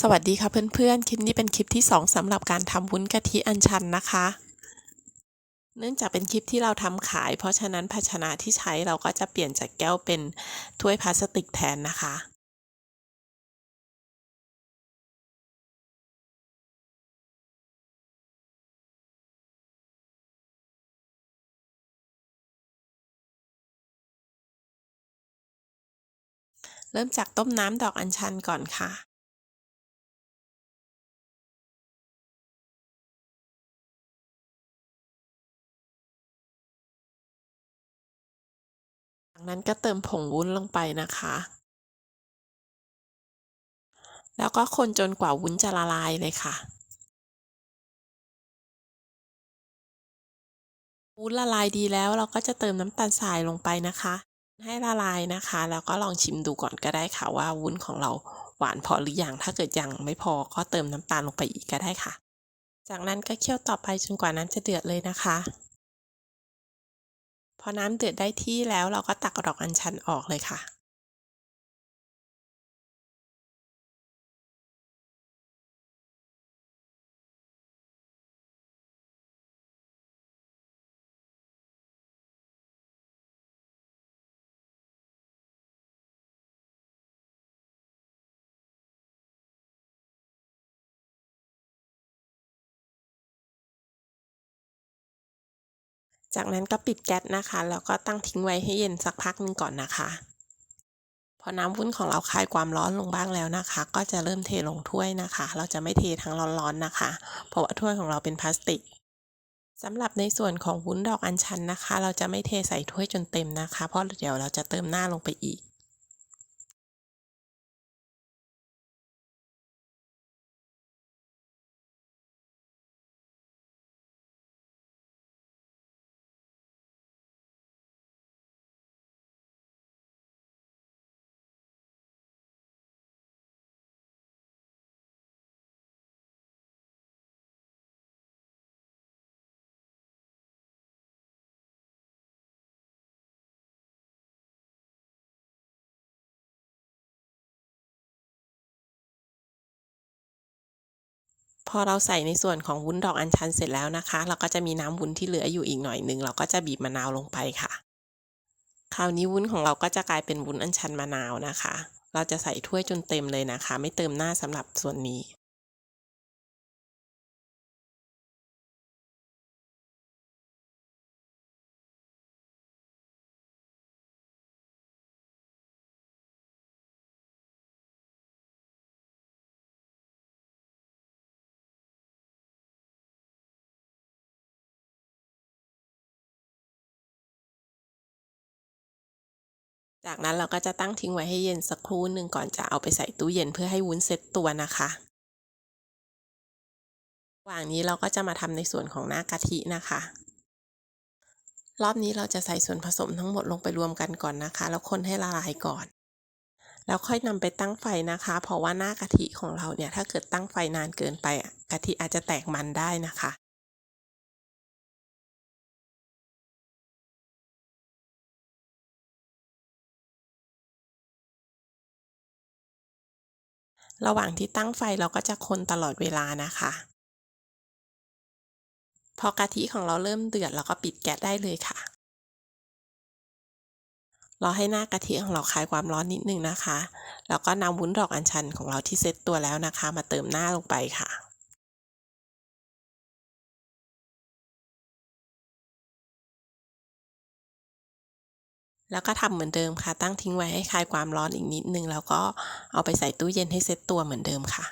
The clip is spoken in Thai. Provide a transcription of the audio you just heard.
สวัสดีค่ะเพื่อนๆ คลิปนี้เป็นคลิปที่ 2สำหรับการทำวุ้นกะทิอัญชันนะคะ เนื่องจากเป็นคลิปที่เราทำขาย เพราะฉะนั้นภาชนะที่ใช้เราก็จะเปลี่ยนจากแก้วเป็นถ้วยพลาสติกแทนนะคะ เริ่มจากต้มน้ำดอกอัญชันก่อนค่ะ นั้นก็เติมผงวุ้นลงไปนะคะ แล้วก็คนจนกว่าวุ้นจะละลายเลยค่ะ วุ้นละลายดีแล้วเราก็จะเติมน้ำตาลทรายลงไปนะคะ ให้ละลายนะคะ แล้วก็ลองชิมดูก่อนก็ได้ค่ะว่าวุ้นของเราหวานพอหรือยัง ถ้าเกิดยังไม่พอก็เติมน้ำตาลลงไปอีกก็ได้ค่ะ จากนั้นก็เคี่ยวต่อไปจนกว่าน้ำจะเดือดเลยนะคะ พอน้ำเดือดได้ที่แล้วเราก็ตักดอกอัญชันออกเลยค่ะ จากนั้นก็ปิดแก๊สนะคะ แล้วก็ตั้งทิ้งไว้ให้เย็นสักพักหนึ่งก่อนนะคะ พอน้ำวุ้นของเราคลายความร้อนลงบ้างแล้วนะคะ ก็จะเริ่มเทลงถ้วยนะคะ เราจะไม่เททั้งร้อนๆนะคะ เพราะว่าถ้วยของเราเป็นพลาสติกสำหรับในส่วนของวุ้นดอกอัญชันนะคะ เราจะไม่เทใส่ถ้วยจนเต็มนะคะ เพราะเดี๋ยวเราจะเติมหน้าลงไปอีก พอเราใส่ในส่วนของวุ้นดอกอัญชันเสร็จแล้วนะคะ เราก็จะมีน้ำวุ้นที่เหลืออยู่อีกหน่อยหนึ่งเราก็จะบีบมะนาวลงไปค่ะ คราวนี้วุ้นของเราก็จะกลายเป็นวุ้นอัญชันมะนาวนะคะ เราจะใส่ถ้วยจนเต็มเลยนะคะ ไม่เติมหน้าสำหรับส่วนนี้ จากนั้นเราก็จะตั้งทิ้งไว้ให้เย็นสักครู่หนึ่งก่อนจะเอาไปใส่ตู้เย็นเพื่อให้วุ้นเซ็ตตัวนะคะระหว่างนี้เราก็จะมาทำในส่วนของหน้ากะทินะคะ รอบนี้เราจะใส่ส่วนผสมทั้งหมดลงไปรวมกันก่อนนะคะ แล้วคนให้ละลายก่อน แล้วค่อยนำไปตั้งไฟนะคะ เพราะว่าหน้ากะทิของเราเนี่ยถ้าเกิดตั้งไฟนานเกินไปกะทิอาจจะแตกมันได้นะคะ ระหว่างที่ตั้งไฟเราก็จะคนตลอดเวลานะคะ พอกะทิของเราเริ่มเดือดเราก็ปิดแก๊สได้เลยค่ะ รอให้หน้ากะทิของเราคลายความร้อนนิดนึงนะคะ แล้วก็นำวุ้นดอกอัญชันของเราที่เซ็ตตัวแล้วนะคะ มาเติมหน้าลงไปค่ะ แล้วก็ทำเหมือนเดิมค่ะ ตั้งทิ้งไว้ให้คลายความร้อนอีกนิดนึง แล้วก็เอาไปใส่ตู้เย็นให้เซ็ตตัวเหมือนเดิมค่ะ